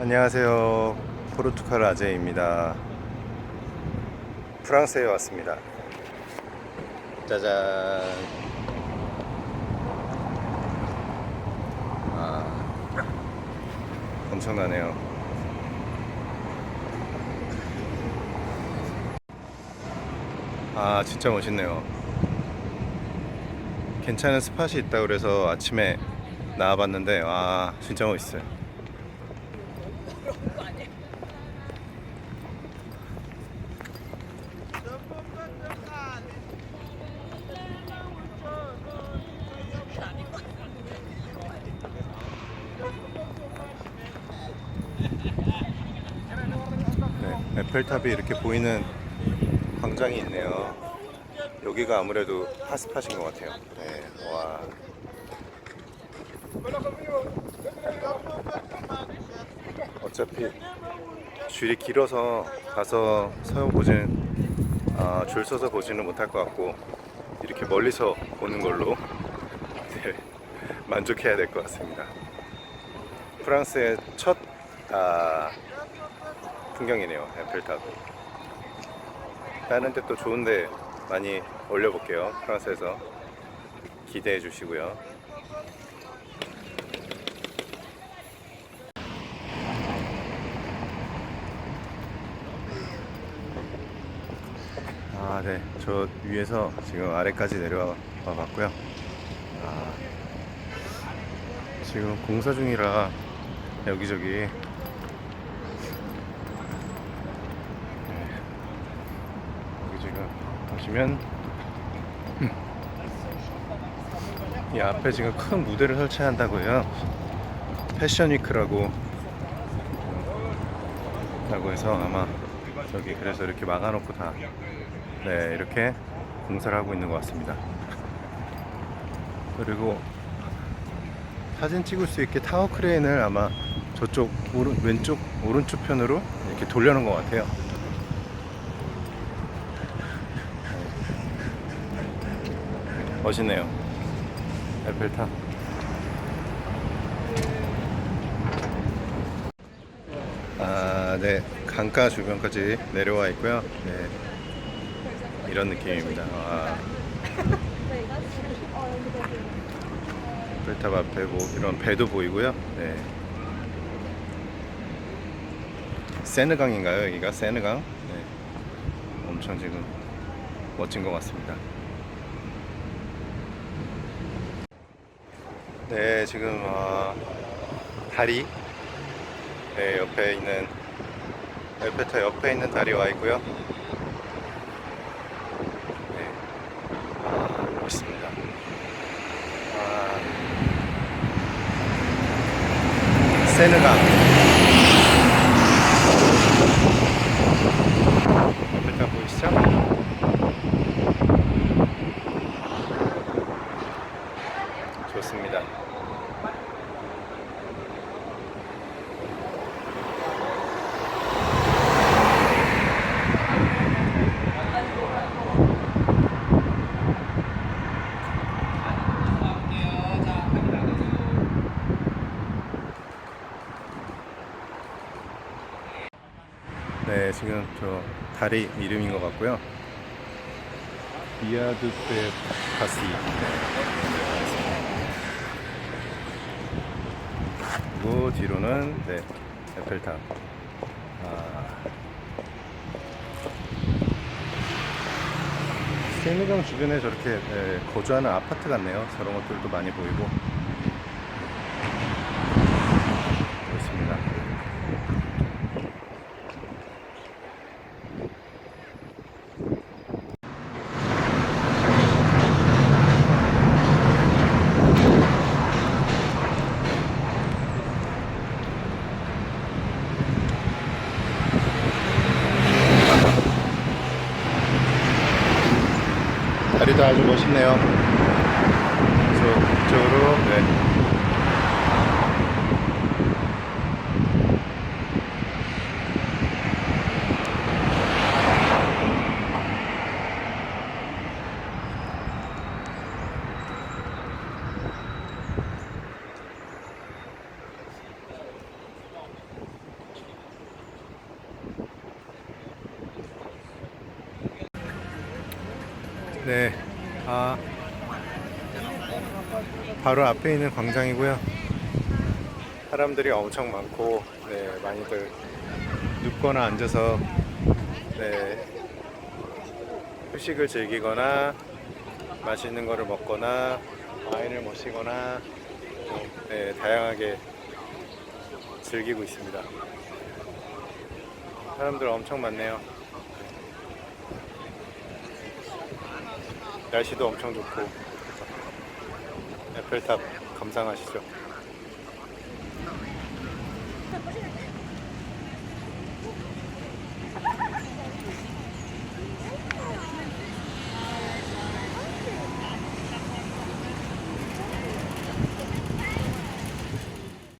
안녕하세요. 포르투갈 아재입니다. 프랑스에 왔습니다. 짜잔. 아, 엄청나네요. 아, 진짜 멋있네요. 괜찮은 스팟이 있다 그래서 아침에 나와봤는데, 와, 진짜 멋있어요. 네, 에펠탑이 이렇게 보이는 광장이 있네요. 여기가 아무래도 핫스팟인 것 같아요. 네, 와. 어차피 줄이 길어서 가서 서 보진 아, 줄 서서 보지는 못할 것 같고 이렇게 멀리서 보는 걸로 네, 만족해야 될 것 같습니다. 프랑스의 첫 아, 풍경이네요. 에펠탑. 다른 데 또 좋은데 많이 올려볼게요. 프랑스에서 기대해 주시고요. 아, 네. 저 위에서 지금 아래까지 내려와 봤고요. 아, 지금 공사 중이라 여기저기 네. 여기 지금 보시면 음. 이 앞에 지금 큰 무대를 설치한다고 해요. 패션 위크라고 라고 해서 아마 저기 그래서 이렇게 막아놓고 다 네, 이렇게 공사를 하고 있는 것 같습니다. 그리고 사진 찍을 수 있게 타워 크레인을 아마 저쪽 오른, 왼쪽 오른쪽 편으로 이렇게 돌려놓은 것 같아요. 멋있네요. 에펠탑. 아, 네. 강가 주변까지 내려와 있고요. 네. 이런 느낌입니다. 아. 에펠탑 앞에 뭐 이런 배도 보이고요. 네. 세느강인가요? 여기가 세느강? 네. 엄청 지금 멋진 것 같습니다. 네, 지금 어, 다리 네, 옆에 있는 에펠탑 옆에 있는 다리 와 있고요. 네, 아, 멋있습니다. 아, 세느강 에펠탑 보이시죠? 좋습니다. 네, 지금 저 다리 이름인 것 같고요. 비아드페 파시. 그리고 뒤로는 네, 에펠탑. 아. 세느강 주변에 저렇게 네, 거주하는 아파트 같네요. 저런 것들도 많이 보이고. 그렇습니다. 다리도 아주 멋있네요. 저, 이쪽으로, 네. 네, 아 바로 앞에 있는 광장이고요. 사람들이 엄청 많고, 네, 많이들 눕거나 앉아서 네, 휴식을 즐기거나 맛있는 거를 먹거나 와인을 마시거나 네, 다양하게 즐기고 있습니다. 사람들 엄청 많네요. 날씨도 엄청 좋고 에펠탑 감상하시죠.